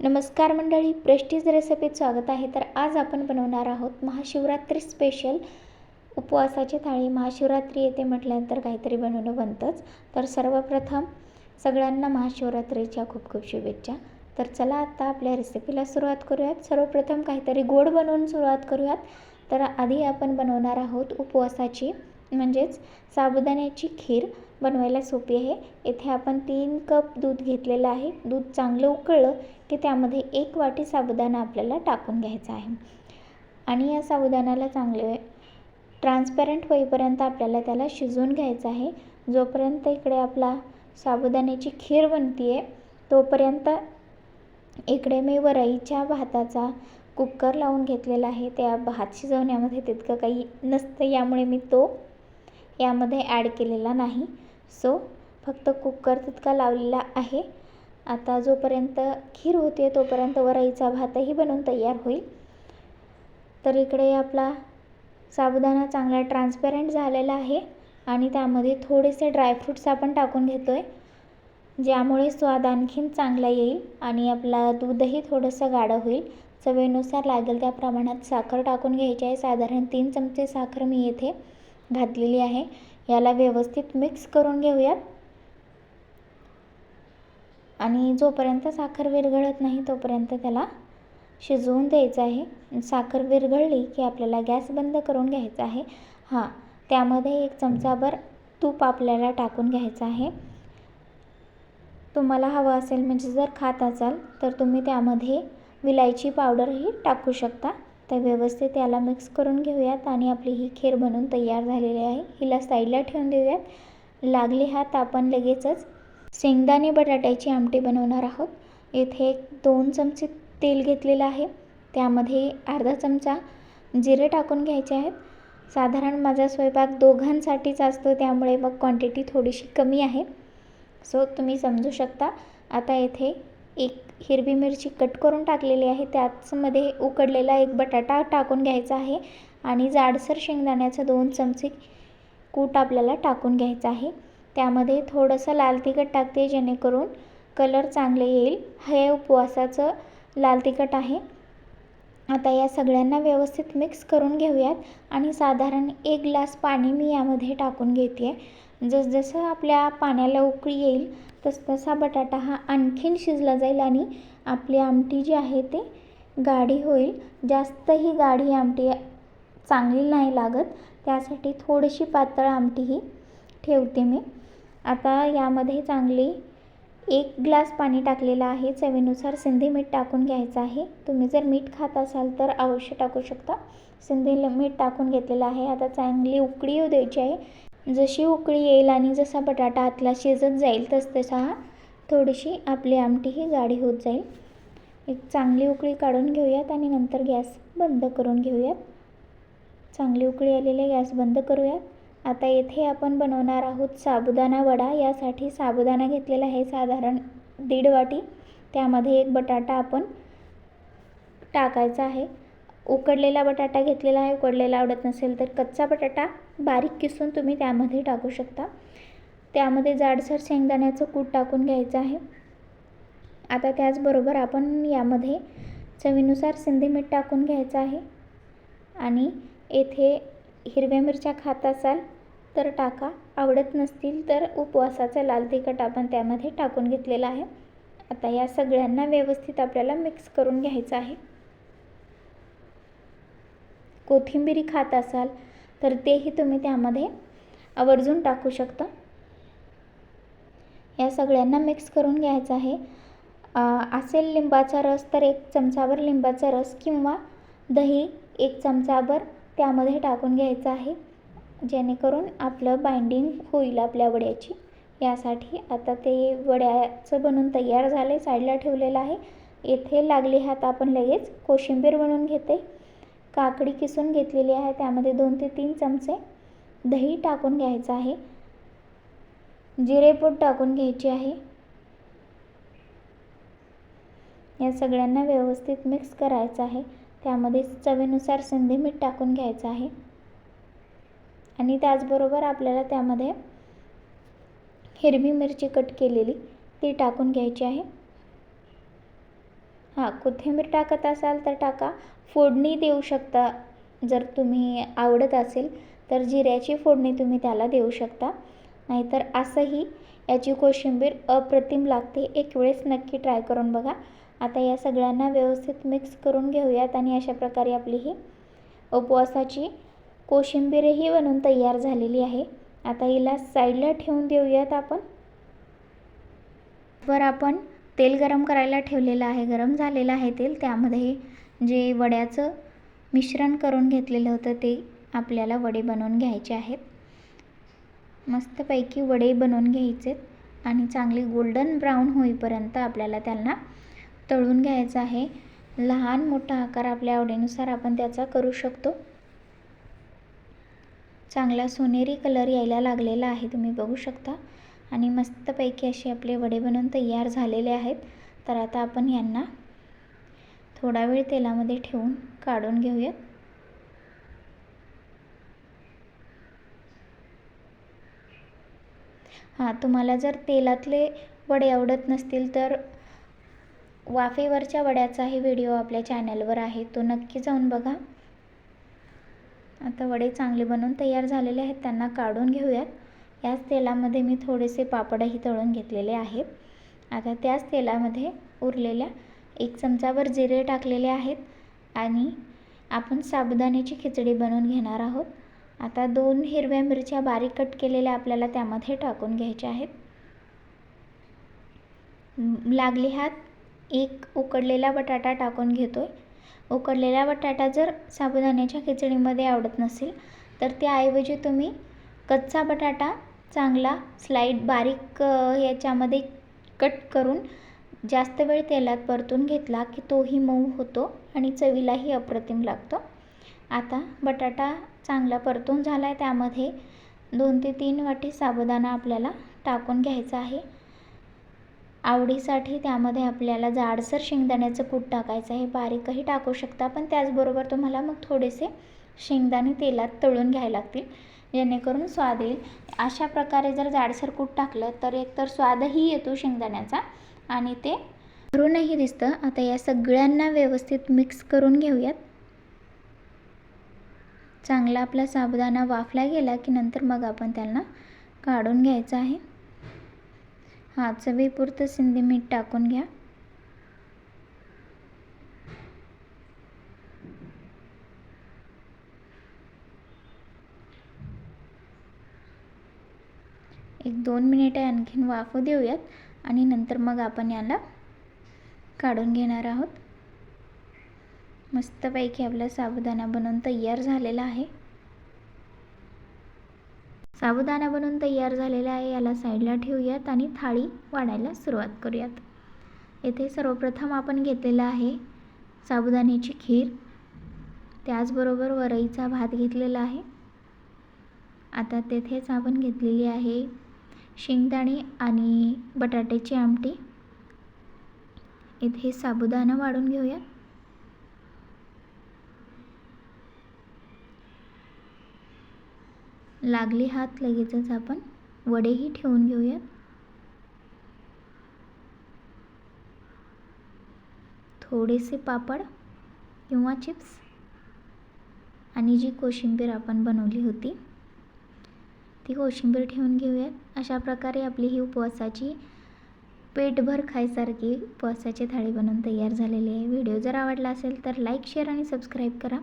नमस्कार मंडळी प्रेस्टीज रेसिपीत स्वागत आहे. तर आज आपण बनवणार आहोत महाशिवरात्री स्पेशल उपवासाची थाळी. महाशिवरात्री येते म्हटल्यानंतर काहीतरी बनवणं बनतंच. तर सर्वप्रथम सगळ्यांना महाशिवरात्रीच्या खूप खूप शुभेच्छा. तर चला आता आपल्या रेसिपीला सुरुवात करूयात. सर्वप्रथम काहीतरी गोड बनवून सुरुवात करूयात. तर आधी आपण बनवणार आहोत उपवासाची म्हणजेच साबुदाण्याची खीर बनवायला सोपी आहे. येथे आपण तीन कप दूध घेतलेलं आहे. दूध चांगलं उकळलं की त्यामध्ये एक वाटी साबुदाणा आपल्याला टाकून घ्यायचा आहे. आणि या साबुदाण्याला चांगले ट्रान्सपरंट होईपर्यंत आपल्याला त्याला शिजवून घ्यायचं आहे. जोपर्यंत इकडे आपला साबुदाण्याची खीर बनते आहे तोपर्यंत इकडे मी वरईच्या भाताचा कुकर लावून घेतलेला आहे. त्या भात शिजवण्यामध्ये तितकं काही नसतं यामुळे मी तो यामध्ये ॲड केलेला नाही. सो फक्त कुकर तितका लावलेला आहे. आता जोपर्यंत खीर होते तोपर्यंत वराईचा भातही बनवून तयार होईल. तर इकडे आपला साबुदाणा चांगला ट्रान्सपरंट झालेला आहे आणि त्यामध्ये थोडेसे ड्रायफ्रूट्स आपण टाकून घेतो आहे ज्यामुळे स्वाद आणखीन चांगला येईल आणि आपला दूधही थोडंसं गाढं होईल. चवीनुसार लागेल त्या प्रमाणात साखर टाकून घ्यायची आहे. साधारण तीन चमचे साखर मी येथे घातलेली आहे. याला व्यवस्थित मिक्स करून घेऊयात. आणि जोपर्यंत साखर विरघळत नाही तोपर्यंत त्याला शिजवून द्यायचं आहे. साखर विरघळली की आपल्याला गॅस बंद करून घ्यायचा आहे. हां त्यामध्ये एक चमचाभर तूप आपल्याला टाकून घ्यायचं आहे. तुम्हाला हवं असेल म्हणजे जर खात असाल तर तुम्ही त्यामध्ये विलायची पावडरही टाकू शकता. तर व्यवस्थित याला मिक्स करून घेऊयात आणि आपली ही खीर बनवून तयार झालेली आहे. हिला साईडला ठेवून देऊयात. लागली हात आपण लगेचच शेंगदाणे बटाट्याची आमटी बनवणार आहोत. येथे एक दोन चमचे तेल घेतलेलं आहे. त्यामध्ये अर्धा चमचा जिरे टाकून घ्यायचे आहेत. साधारण माझा स्वयंपाक दोघांसाठीच असतो त्यामुळे मग क्वांटिटी थोडीशी कमी आहे. सो तुम्ही समजू शकता. आता येथे एक हिरवी मिरची कट करून टाकलेली आहे. त्याचमध्ये उकडलेला एक बटाटा टाकून घ्यायचा आहे आणि जाडसर शेंगदाण्याचं दोन चमचे कूट आपल्याला टाकून घ्यायचा आहे. त्यामध्ये थोडंसं लाल तिखट टाकते जेणेकरून कलर चांगले येईल. हे उपवासाचं लाल तिखट आहे. आता या सगळ्यांना व्यवस्थित मिक्स करून घेऊयात आणि साधारण एक ग्लास पाणी मी यामध्ये टाकून घेते आहे जसजसं आपल्या पाण्याला उकळी येईल तसतसा बटाटा हा आणखीन शिजला जाईल आणि आपली आमटी जी आहे ते गाढी होईल. जास्तही गाढी आमटी चांगली नाही लागत त्यासाठी थोडीशी पातळ आमटी ही ठेवते मी. आता यामध्ये चांगली एक ग्लास पाणी टाकलेलं आहे. चवीनुसार सिंधी मीठ टाकून घ्यायचं आहे. तुम्ही जर मीठ खात असाल तर अवश्य टाकू शकता. सिंधी मीठ टाकून घेतलेलं आहे. आता चांगली उकळी येऊ द्यायची आहे. जशी उकळी येईल आणि जसा बटाटा आतला शिजत जाईल तस तसा थोडीशी आपली आमटी ही गाढी होत जाईल. एक चांगली उकळी काढून घेऊयात आणि नंतर गॅस बंद करून घेऊयात. चांगली उकळी आलेली गॅस बंद करूयात. आता येथे आपण बनवणार आहोत साबुदाणा वडा. यासाठी साबुदाणा घेतलेला आहे साधारण दीड वाटी. त्यामध्ये एक बटाटा आपण टाकायचा आहे. उकडलेला बटाटा घेतलेला आहे. उकडलेला आवडत नसेल तर कच्चा बटाटा बारीक किसून तुम्ही त्यामध्ये टाकू शकता. त्यामध्ये जाडसर शेंगदाण्याचं कूट टाकून घ्यायचं आहे. आता त्याचबरोबर आपण यामध्ये चवीनुसार सिंधी मीठ टाकून घ्यायचं आहे. आणि येथे हिरव्या मिरच्या खात असाल तर टाका. आवडत नसतील तर उपवासाचा लाल तिखट आपण त्यामध्ये टाकून घेतलेला आहे. आता या सगळ्यांना व्यवस्थित आपल्याला मिक्स करून घ्यायचं आहे. कोथिंबिरी खात असाल तर तेही तुम्ही त्यामध्ये आवर्जून टाकू शकता. या सगळ्यांना मिक्स करून घ्यायचं आहे. असेल लिंबाचा रस तर एक चमचाभर लिंबाचा रस किंवा दही एक चमचाभर त्यामध्ये टाकून घ्यायचं आहे. जेणेकरून आपलं बाइंडिंग होईल आपल्या वड्याची. यासाठी आता ते वड्याचं बनून तयार झालं आहे साईडला ठेवलेलं आहे. येथे लागली हात आपण लगेच कोशिंबीर बनवून घेते. काकडी किसून घेतलेली आहे त्यामध्ये दोन ते तीन चमचे दही टाकून घ्यायचं आहे. जिरेपूड टाकून घ्यायची आहे. या सगळ्यांना व्यवस्थित मिक्स करायचं आहे. त्यामध्ये चवीनुसार संधी मीठ टाकून घ्यायचं आहे. आणि त्याचबरोबर आपल्याला त्यामध्ये हिरवी मिरची कट केलेली ती टाकून घ्यायची आहे. हां कोथिंबीर टाकत असाल तर टाका. फोडणी देऊ शकता जर तुम्ही आवडत असेल तर जिऱ्याची फोडणी तुम्ही त्याला देऊ शकता. नाहीतर असंही याची कोशिंबीर अप्रतिम लागते. एक वेळेस नक्की ट्राय करून बघा. आता या सगळ्यांना व्यवस्थित मिक्स करून घेऊयात आणि अशा प्रकारे आपली ही उपवासाची कोशिंबीरही बनवून तयार झालेली आहे. आता हिला साईडला ठेवून देऊयात आपण. वर आपण तेल गरम करायला ठेवलेलं आहे. गरम झालेलं आहे तेल. त्यामध्ये जे वड्याचं मिश्रण करून घेतलेलं होतं ते आपल्याला वडे बनवून घ्यायचे आहेत. मस्तपैकी वडे बनवून घ्यायचे आणि चांगली गोल्डन ब्राऊन होईपर्यंत आपल्याला त्यांना तळून घ्यायचं आहे. लहान मोठा आकार आपल्या आवडीनुसार आपण त्याचा करू शकतो. चांगला सोनेरी कलर यायला लागलेला आहे तुम्ही बघू शकता. आणि मस्तपैकी असे आपले वडे बनवून तयार झालेले आहेत. तर आता आपण यांना थोडा वेळ तेलामध्ये ठेवून काढून घेऊयात. हां तुम्हाला जर तेलातले वडे आवडत नसतील तर वाफेवरच्या वड्याचाही व्हिडिओ आपल्या चॅनलवर आहे तो नक्की जाऊन बघा. आता वडे चांगले बनवून तयार झालेले आहेत त्यांना काढून घेऊयात. याच तेलामध्ये मी थोडेसे पापडही तळून घेतलेले आहेत. आता त्याच तेलामध्ये उरलेल्या एक चमचावर जिरे टाकलेले आहेत आणि आपण साबुदाण्याची खिचडी बनवून घेणार आहोत. आता दोन हिरव्या मिरच्या बारीक कट केलेल्या आपल्याला त्यामध्ये टाकून घ्यायच्या आहेत. लागली हात एक उकडलेला बटाटा टाकून घेतो आहे उकडलेला बटाटा जर साबुदाण्याच्या खिचडीमध्ये आवडत नसेल तर त्याऐवजी तुम्ही कच्चा बटाटा चांगला स्लाईड बारीक याच्यामध्ये कट करून जास्त वेळ तेलात परतून घेतला की तोही मऊ होतो आणि चवीलाही अप्रतिम लागतो. आता बटाटा चांगला परतून झाला आहे त्यामध्ये दोन ते तीन वाटी साबुदाणा आपल्याला टाकून घ्यायचा आहे. आवडीसाठी त्यामध्ये आपल्याला जाडसर शेंगदाण्याचं कूट टाकायचं आहे. बारीकही टाकू शकता पण त्याचबरोबर तुम्हाला मग थोडेसे शेंगदाणे तेलात तळून घ्यायला लागतील. जेणेकरून स्वाद येईल. अशा प्रकारे जर जाडसर कूट टाकलं तर एकतर स्वादही येतो शेंगदाण्याचा आणि ते भरूनही दिसतं. आता या सगळ्यांना व्यवस्थित मिक्स करून घेऊयात. चांगला आपला साबुदाणा वाफला गेला की नंतर मग आपण त्यांना काढून घ्यायचं आहे. हा चवीपुरतं सिंधी मीठ टाकून घ्या. एक दोन मिनिटं आणखीन वाफू देऊयात आणि नंतर मग आपण याला काढून घेणार आहोत. मस्तपैकी आपला साबुदाणा बनवून तयार झालेला आहे. साबुदाणा बनवून तयार झालेला आहे याला साईडला ठेवूयात आणि थाळी वाढायला सुरुवात करूयात. येथे सर्वप्रथम आपण घेतलेला आहे साबुदाण्याची खीर. त्याचबरोबर वरईचा भात घेतलेला आहे. आता तेथेच आपण घेतलेली आहे शेंगदाणे आणि बटाट्याची आमटी. इथे साबुदाणा वाढून घेऊया लागले हात लगेचच आपण वडेही ठेवून घेऊयात थोडेसे पापड किंवा चिप्स आणि जी कोशिंबीर आपण बनवली होती ती कोशिंबीर ठेवून घेऊयात अशा प्रकारे आपली ही उपवासाची पेटभर खायसारखी उपवासाची थाळी बनवून तयार झालेली आहे. व्हिडिओ जर आवडला असेल तर लाईक शेअर आणि सबस्क्राईब करा.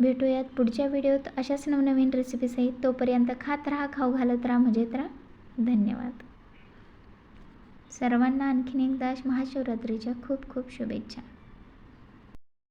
भेटूयात पुढच्या व्हिडिओत. अशाच नवनवीन रेसिपीज आहेत तोपर्यंत खात राहा खाऊ घालत राहा मजेत राहा. धन्यवाद. सर्वांना आणखीन एकदा महाशिवरात्रीच्या खूप खूप शुभेच्छा.